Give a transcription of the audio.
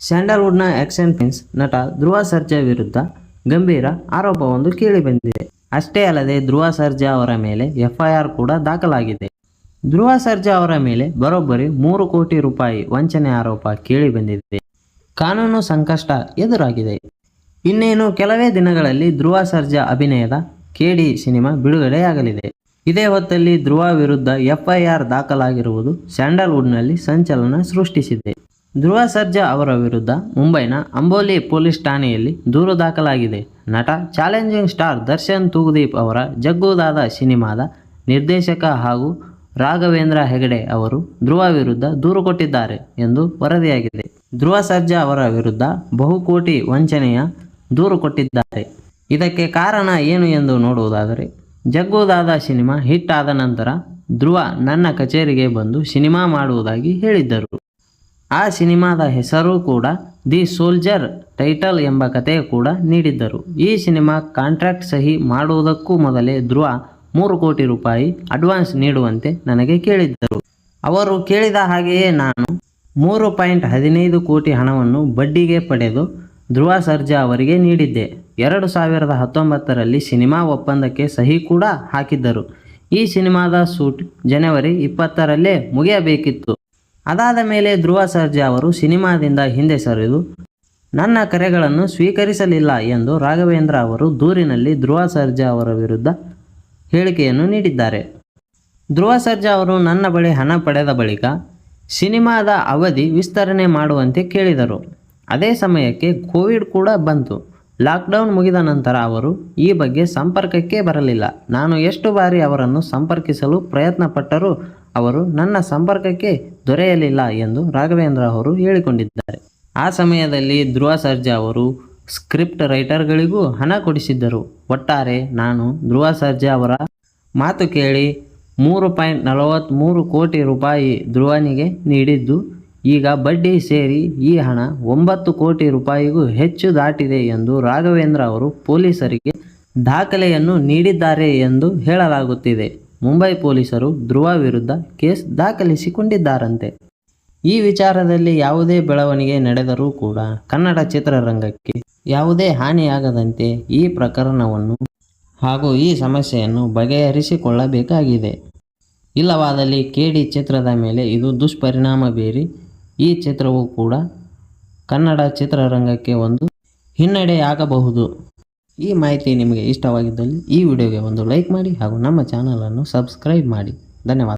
ಸ್ಯಾಂಡಲ್ವುಡ್ನ action fins ನಟ ಧ್ರುವ ಸರ್ಜಾ ವಿರುದ್ಧ ಗಂಭೀರ ಆರೋಪವೊಂದು ಕೇಳಿಬಂದಿದೆ ಅಷ್ಟೇ ಅಲ್ಲದೆ ಧ್ರುವ ಸರ್ಜಾ ಅವರ ಮೇಲೆ ಎಫ್ಐಆರ್ ಕೂಡ ದಾಖಲಾಗಿದೆ. ಧ್ರುವ ಸರ್ಜಾ ಅವರ ಮೇಲೆ ಬರೋಬ್ಬರಿ ಮೂರು ಕೋಟಿ ರೂಪಾಯಿ ವಂಚನೆ ಆರೋಪ ಕೇಳಿಬಂದಿದೆ ಕಾನೂನು ಸಂಕಷ್ಟ ಎದುರಾಗಿದೆ. ಇನ್ನೇನು, ಕೆಲವೇ ದಿನಗಳಲ್ಲಿ ಧ್ರುವ ಸರ್ಜಾ ಅಭಿನಯದ ಕೆಡಿ ಸಿನಿಮಾ ಬಿಡುಗಡೆಯಾಗಲಿದೆ. ಇದೇ ಹೊತ್ತಲ್ಲಿ ಧ್ರುವ ವಿರುದ್ಧ ಎಫ್ಐಆರ್ ದಾಖಲಾಗಿರುವುದು ಸ್ಯಾಂಡಲ್ವುಡ್ನಲ್ಲಿ ಸಂಚಲನ ಸೃಷ್ಟಿಸಿದೆ. ಧ್ರುವ ಸರ್ಜಾ ಅವರ ವಿರುದ್ಧ ಮುಂಬೈನ ಅಂಬೋಲಿ ಪೊಲೀಸ್ ಠಾಣೆಯಲ್ಲಿ ದೂರು ದಾಖಲಾಗಿದೆ. ನಟ, ಚಾಲೆಂಜಿಂಗ್ ಸ್ಟಾರ್ ದರ್ಶನ್ ತೂಗುದೀಪ್ ಅವರ ಜಗ್ಗುದಾದ ಸಿನಿಮಾದ ನಿರ್ದೇಶಕ ಹಾಗೂ ರಾಘವೇಂದ್ರ ಹೆಗಡೆ ಅವರು ಧ್ರುವ ವಿರುದ್ಧ ದೂರು ಕೊಟ್ಟಿದ್ದಾರೆ ಎಂದು ವರದಿಯಾಗಿದೆ. ಧ್ರುವ ಸರ್ಜಾ ಅವರ ವಿರುದ್ಧ ಬಹುಕೋಟಿ ವಂಚನೆಯ ದೂರು ಕೊಟ್ಟಿದ್ದಾರೆ. ಇದಕ್ಕೆ ಕಾರಣ ಏನು ಎಂದು ನೋಡುವುದಾದರೆ, ಜಗ್ಗುದಾದ ಸಿನಿಮಾ ಹಿಟ್ ಆದ ನಂತರ ಧ್ರುವ ನನ್ನ ಕಚೇರಿಗೆ ಬಂದು ಸಿನಿಮಾ ಮಾಡುವುದಾಗಿ ಹೇಳಿದ್ದರು. ಆ ಸಿನಿಮಾದ ಹೆಸರು ಕೂಡ ದಿ ಸೋಲ್ಜರ್ ಟೈಟಲ್ ಎಂಬ ಕಥೆ ಕೂಡ ನೀಡಿದ್ದರು. ಈ ಸಿನಿಮಾ ಕಾಂಟ್ರಾಕ್ಟ್ ಸಹಿ ಮಾಡುವುದಕ್ಕೂ ಮೊದಲೇ ಧ್ರುವ ಮೂರು ಕೋಟಿ ರೂಪಾಯಿ ಅಡ್ವಾನ್ಸ್ ನೀಡುವಂತೆ ನನಗೆ ಕೇಳಿದ್ದರು. ಅವರು ಕೇಳಿದ ಹಾಗೆಯೇ ನಾನು ಮೂರು ಪಾಯಿಂಟ್ ಹದಿನೈದು ಕೋಟಿ ಹಣವನ್ನು ಬಡ್ಡಿಗೆ ಪಡೆದು ಧ್ರುವ ಸರ್ಜಾ ಅವರಿಗೆ ನೀಡಿದ್ದೆ. ಎರಡು ಸಾವಿರದ ಹತ್ತೊಂಬತ್ತರಲ್ಲಿ ಸಿನಿಮಾ ಒಪ್ಪಂದಕ್ಕೆ ಸಹಿ ಕೂಡ ಹಾಕಿದ್ದರು. ಈ ಸಿನಿಮಾದ ಶೂಟ್ ಜನವರಿ ಇಪ್ಪತ್ತರಲ್ಲೇ ಮುಗಿಯಬೇಕಿತ್ತು. ಅದಾದ ಮೇಲೆ ಧ್ರುವ ಸರ್ಜಾ ಅವರು ಸಿನಿಮಾದಿಂದ ಹಿಂದೆ ಸರಿದು, ನನ್ನ ಕರೆಗಳನ್ನು ಸ್ವೀಕರಿಸಲಿಲ್ಲ ಎಂದು ರಾಘವೇಂದ್ರ ಅವರು ದೂರಿನಲ್ಲಿ ಧ್ರುವ ಸರ್ಜಾ ಅವರ ವಿರುದ್ಧ ಹೇಳಿಕೆಯನ್ನು ನೀಡಿದ್ದಾರೆ. ಧ್ರುವ ಸರ್ಜಾ ಅವರು ನನ್ನ ಬಳಿ ಹಣ ಪಡೆದ ಬಳಿಕ ಸಿನಿಮಾದ ಅವಧಿ ವಿಸ್ತರಣೆ ಮಾಡುವಂತೆ ಕೇಳಿದರು. ಅದೇ ಸಮಯಕ್ಕೆ ಕೋವಿಡ್ ಕೂಡ ಬಂತು. ಲಾಕ್ಡೌನ್ ಮುಗಿದ ನಂತರ ಅವರು ಈ ಬಗ್ಗೆ ಸಂಪರ್ಕಕ್ಕೆ ಬರಲಿಲ್ಲ. ನಾನು ಎಷ್ಟು ಬಾರಿ ಅವರನ್ನು ಸಂಪರ್ಕಿಸಲು ಪ್ರಯತ್ನ ಪಟ್ಟರೂ ಅವರು ನನ್ನ ಸಂಪರ್ಕಕ್ಕೆ ದೊರೆಯಲಿಲ್ಲ ಎಂದು ರಾಘವೇಂದ್ರ ಅವರು ಹೇಳಿಕೊಂಡಿದ್ದಾರೆ. ಆ ಸಮಯದಲ್ಲಿ ಧ್ರುವ ಸರ್ಜಾ ಅವರು ಸ್ಕ್ರಿಪ್ಟ್ ರೈಟರ್ಗಳಿಗೂ ಹಣ ಕೊಡಿಸಿದ್ದರು. ಒಟ್ಟಾರೆ ನಾನು ಧ್ರುವ ಸರ್ಜಾ ಅವರ ಮಾತು ಕೇಳಿ ಮೂರು ಪಾಯಿಂಟ್ ನಲವತ್ತ್ಮೂರು ಕೋಟಿ ರೂಪಾಯಿ ಧ್ರುವನಿಗೆ ನೀಡಿದ್ದು, ಈಗ ಬಡ್ಡಿ ಸೇರಿ ಈ ಹಣ ಒಂಬತ್ತು ಕೋಟಿ ರೂಪಾಯಿಗೂ ಹೆಚ್ಚು ದಾಟಿದೆ ಎಂದು ರಾಘವೇಂದ್ರ ಅವರು ಪೊಲೀಸರಿಗೆ ದಾಖಲೆಯನ್ನು ನೀಡಿದ್ದಾರೆ ಎಂದು ಹೇಳಲಾಗುತ್ತಿದೆ. ಮುಂಬೈ ಪೊಲೀಸರು ಧ್ರುವ ವಿರುದ್ಧ ಕೇಸ್ ದಾಖಲಿಸಿಕೊಂಡಿದ್ದಾರಂತೆ. ಈ ವಿಚಾರದಲ್ಲಿ ಯಾವುದೇ ಬೆಳವಣಿಗೆ ನಡೆದರೂ ಕೂಡ ಕನ್ನಡ ಚಿತ್ರರಂಗಕ್ಕೆ ಯಾವುದೇ ಹಾನಿಯಾಗದಂತೆ ಈ ಪ್ರಕರಣವನ್ನು ಹಾಗೂ ಈ ಸಮಸ್ಯೆಯನ್ನು ಬಗೆಹರಿಸಿಕೊಳ್ಳಬೇಕಾಗಿದೆ. ಇಲ್ಲವಾದಲ್ಲಿ ಕೆಡಿ ಚಿತ್ರದ ಮೇಲೆ ಇದು ದುಷ್ಪರಿಣಾಮ ಬೀರಿ ಈ ಚಿತ್ರವು ಕೂಡ ಕನ್ನಡ ಚಿತ್ರರಂಗಕ್ಕೆ ಒಂದು ಹಿನ್ನಡೆಯಾಗಬಹುದು ಈ ಮಾಹಿತಿ ನಿಮಗೆ ಇಷ್ಟವಾಗಿದ್ದಲ್ಲಿ ಈ ವಿಡಿಯೋಗೆ ಒಂದು ಲೈಕ್ ಮಾಡಿ ಹಾಗೂ ನಮ್ಮ ಚಾನಲನ್ನು ಸಬ್ಸ್ಕ್ರೈಬ್ ಮಾಡಿ. ಧನ್ಯವಾದ.